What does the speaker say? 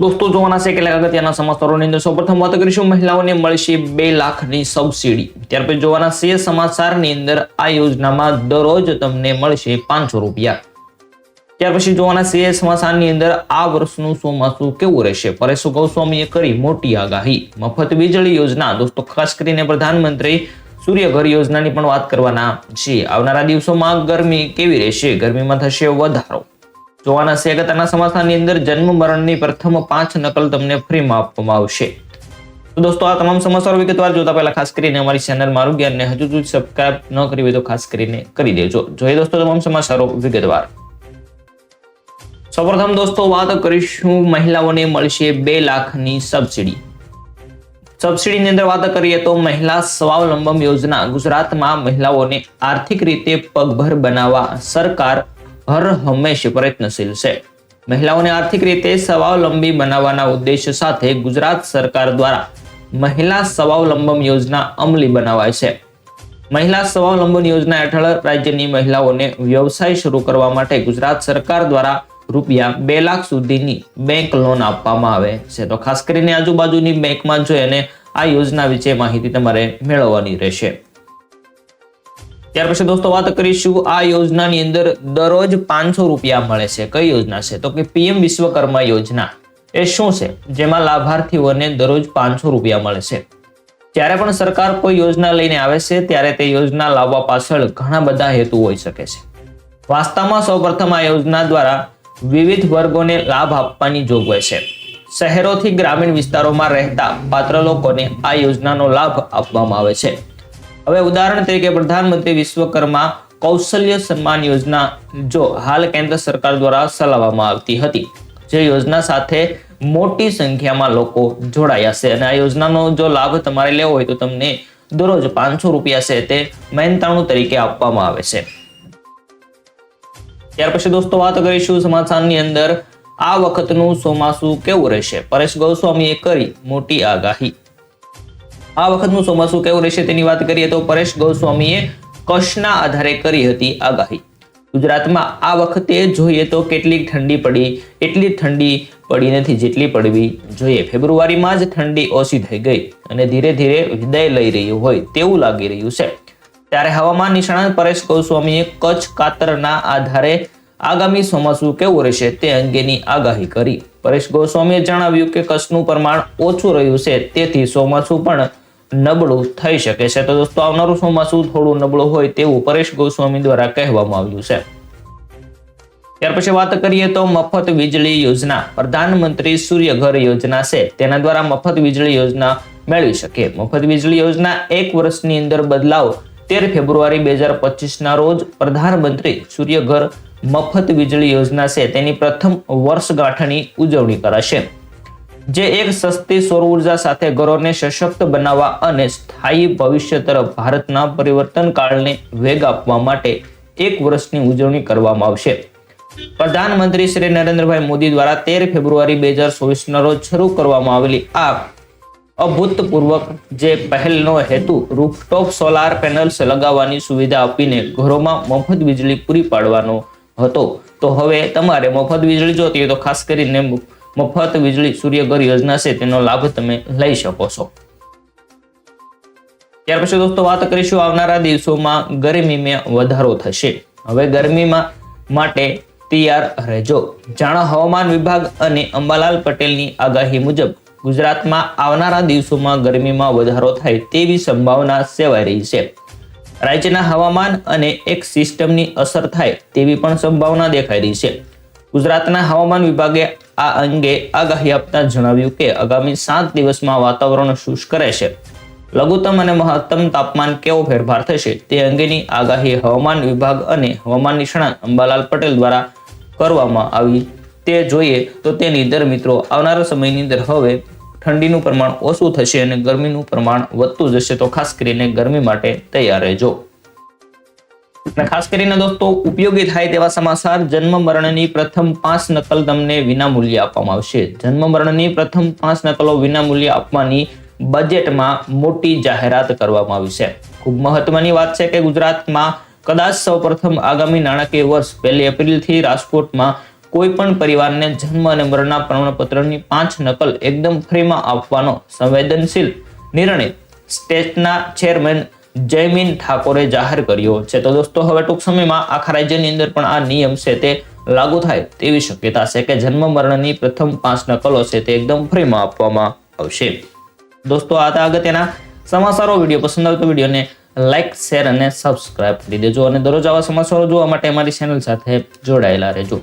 દોસ્તો, જોવાના છે કેટલાક અગત્યના સમાચારોની અંદર સૌપ્રથમ વાત કરીશું, મહિલાઓને મળશે બે લાખની સબસિડી ત્યાર પછી જોવાના છે સમાચારની અંદર આ યોજનામાં દરરોજ તમને મળશે પાંચસો રૂપિયા. ત્યાર પછી જોવાના છે સમાચારની અંદર આ વર્ષનું ચોમાસું કેવું રહેશે? પરેશ ગોસ્વામીએ કરી મોટી આગાહી. મફત વીજળી યોજના. દોસ્તો, ખાસ કરીને પ્રધાનમંત્રી સૂર્યઘર યોજનાની પણ વાત કરવાના છે. આવનારા દિવસોમાં ગરમી કેવી રહેશે? ગરમીમાં થશે વધારો. જોવાના છે અગત્યના સમાચારની અંદર જન્મ મરણની પ્રથમ પાંચ નકલ તમને ફ્રીમાં આપવામાં આવશે. તો દોસ્તો, આ તમામ સમાચારો વિગતવાર જોતા પહેલા ખાસ કરીને અમારી ચેનલ મારું જ્ઞાનને હજુ સબસ્ક્રાઇબ ન કરી હોય તો ખાસ કરીને કરી દેજો. જોઈએ દોસ્તો, તમામ સમાચારો વિગતવાર. સૌપ્રથમ દોસ્તો, વાત કરીશું મહિલાઓને મળશે બે લાખની સબસિડી સબસિડીની અંદર વાત કરીએ તો મહિલા સ્વાવલંબન યોજના ગુજરાતમાં મહિલાઓને આર્થિક રીતે પગભર બનાવવા સરકાર હર હંમેશ પ્રયત્નશીલ છે. મહિલાઓને આર્થિક રીતે સ્વાવલંબી બનાવવાના ઉદ્દેશ્ય સાથે ગુજરાત સરકાર દ્વારા મહિલા સ્વાવલંબન યોજના અમલી બનાવાય છે. મહિલા સ્વાવલંબન યોજના હેઠળ રાજ્યની મહિલાઓને વ્યવસાય શરૂ કરવા માટે ગુજરાત સરકાર દ્વારા રૂપિયા બે લાખ સુધીની બેંક લોન આપવામાં આવે છે. તો ખાસ કરીને આજુબાજુની બેંકમાં જોઈ અને આ યોજના વિશે માહિતી તમારે મેળવવાની રહેશે. ત્યાર પછી દોસ્તો વાત કરીશું આ યોજનાની અંદર દરરોજ પાંચસો રૂપિયા મળે છે. કઈ યોજના છે? તો કે પીએમ વિશ્વકર્મા યોજના. એ શું છે? જેમાં લાભાર્થીઓને દરરોજ પાંચસો રૂપિયા મળે છે. જ્યારે પણ સરકાર કોઈ યોજના લઈને આવે છે, ત્યારે તે યોજના લાવવા પાછળ ઘણા બધા હેતુ હોઈ શકે છે. વાસ્તવમાં સૌપ્રથમ આ યોજના દ્વારા વિવિધ વર્ગોને લાભ આપવાની જોગવાઈ છે. શહેરોથી ગ્રામીણ વિસ્તારોમાં રહેતા પાત્ર લોકોને આ યોજનાનો લાભ આપવામાં આવે છે. હવે ઉદાહરણ તરીકે પ્રધાનમંત્રી વિશ્વકર્મા કૌશલ્ય સન્માન યોજના જો હાલ કેન્દ્ર સરકાર દ્વારા ચલાવવામાં આવતી હતી. જે યોજના સાથે મોટી સંખ્યામાં લોકો જોડાયા છે અને આ યોજનાનો જો લાભ તમારે લેવો હોય તો તમને દરરોજ પાંચસો રૂપિયા છે તે મહેનતાણું તરીકે આપવામાં આવે છે. ત્યાર પછી દોસ્તો વાત કરીશું સમાચારની અંદર. આ વખતનું ચોમાસું કેવું રહેશે? પરેશ ગોસ્વામીએ કરી મોટી આગાહી. આ વખતનું ચોમાસું કેવું રહેશે તેની વાત કરીએ તો પરેશ ગોસ્વામીએ કશના આધારે કરી હતી આગાહી. ગુજરાતમાં આ વખતે જોઈએ તો કેટલીક ઠંડી પડી, એટલી ઠંડી પડી નથી જેટલી પડવી જોઈએ. ફેબ્રુઆરીમાં જ ઠંડી ઓછી થઈ ગઈ અને ધીરે ધીરે વિદાય લઈ રહ્યું હોય તેવું લાગી રહ્યું છે. ત્યારે હવામાન નિષ્ણાત પરેશ ગોસ્વામીએ કચ્છ કાતરના આધારે આગામી ચોમાસું કેવું રહેશે તે અંગેની આગાહી કરી. પરેશ ગોસ્વામીએ જણાવ્યું કે કચ્છનું પ્રમાણ ઓછું રહ્યું છે, તેથી ચોમાસું પણ નબળું થઈ શકે છે. તો દોસ્તો આવનારું ચોમાસું થોડું નબળું હોય તેવું પરેશ ગોસ્વામી દ્વારા કહેવામાં આવ્યું છે. ત્યાર પછી વાત કરીએ તો મફત વીજળી યોજના. પ્રધાનમંત્રી સૂર્યઘર યોજના છે. તેના દ્વારા મફત વીજળી યોજના મેળવી શકે મફત વીજળી યોજના એક વર્ષની અંદર બદલાવ તેર ફેબ્રુઆરી બે હજાર પચીસના રોજ પ્રધાનમંત્રી સૂર્યઘર મફત વીજળી યોજના છે. તેની પ્રથમ વર્ષગાંઠની ઉજવણી કરાશે. જે એક સસ્તી સૌર ઊર્જા સાથે ઘરોને સશક્ત બનાવવા અને સ્થાયી ભવિષ્ય તરફ ભારતના પરિવર્તન કાળને વેગ આપવા માટે એક વર્ષની ઉજવણી કરવામાં આવશે. પ્રધાનમંત્રી શ્રી નરેન્દ્રભાઈ મોદી દ્વારા તેર ફેબ્રુઆરી બે હજાર ચોવીસના રોજ શરૂ કરવામાં આવેલી આ અભૂતપૂર્વક જે પહેલનો હેતુ રૂફટોપ સોલાર પેનલ્સ લગાવવાની સુવિધા આપીને ઘરોમાં મફત વીજળી પૂરી પાડવાનો હતો. તો હવે તમારે મફત વીજળી જોતી હોય તો ખાસ કરીને મફત વીજળી સૂર્યઘર યોજના છે, તેનો લાભ તમે લઈ શકો છો. ત્યાર પછી દોસ્તો વાત કરીશું આવનારા દિવસોમાં ગરમીમાં વધારો થશે. હવે ગરમીમાં માટે તૈયાર રહેજો. જાણો હવામાન વિભાગ અને અંબાલાલ પટેલની આગાહી મુજબ ગુજરાતમાં આવનારા દિવસોમાં ગરમીમાં વધારો થાય તેવી સંભાવના સેવાઈ રહી છે. રાજ્યના હવામાન અને એક સિસ્ટમની અસર થાય તેવી પણ સંભાવના દેખાઈ રહી છે. ગુજરાતના હવામાન વિભાગે આ અંગે આગાહી આપતા જણાવ્યું કે આગામી સાત દિવસમાં વાતાવરણ શુષ્ક રહેશે. લઘુત્તમ અને મહત્તમ તાપમાન કેવો ફેરફાર થશે તે અંગેની આગાહી હવામાન વિભાગ અને હવામાન નિષ્ણાત અંબાલાલ પટેલ દ્વારા કરવામાં આવી. તે જોઈએ તો તેની દર મિત્રો આવનારા સમયની અંદર હવે ઠંડીનું પ્રમાણ ઓછું થશે અને ગરમીનું પ્રમાણ વધતું જશે તો ખાસ કરીને ગરમી માટે તૈયાર રહેજો. અને ખાસ કરીને દોસ્તો, ઉપયોગી થાય તેવા સમાચાર જન્મ મરણની પ્રથમ પાંચ નકલ તમને વિનામૂલ્યે આપવામાં આવશે. જન્મ મરણની પ્રથમ પાંચ નકલો વિનામૂલ્યે આપવાની બજેટમાં મોટી જાહેરાત કરવામાં આવી છે. ખૂબ મહત્વની વાત છે કે ગુજરાતમાં કદાચ સૌપ્રથમ આગામી નાણાકીય વર્ષ પહેલી એપ્રિલથી રાજકોટમાં કોઈ પણ પરિવારને જન્મ અને મરણના પ્રમાણપત્રની પાંચ નકલ એકદમ ફ્રીમાં આપવાનો સંવેદનશીલ નિર્ણય સ્ટેટના ચેરમેન જયમીન ઠાકોરે જાહેર કર્યો છે. તો દોસ્તો, હવે ટૂંક સમયમાં આખા રાજ્યની અંદર પણ આ નિયમ છે તે લાગુ થાય તેવી શક્યતા છે કે જન્મ મરણની પ્રથમ પાંચ નકલો છે તે એકદમ ફ્રીમાં આપવામાં આવશે. દોસ્તો, આ હતા અગત્યના સમાચારો. વીડિયો પસંદ આવતો વિડીયોને લાઇક શેર અને સબસ્ક્રાઇબ કરી દેજો અને દરરોજ આવા સમાચારો જોવા માટે અમારી ચેનલ સાથે જોડાયેલા રહેજો.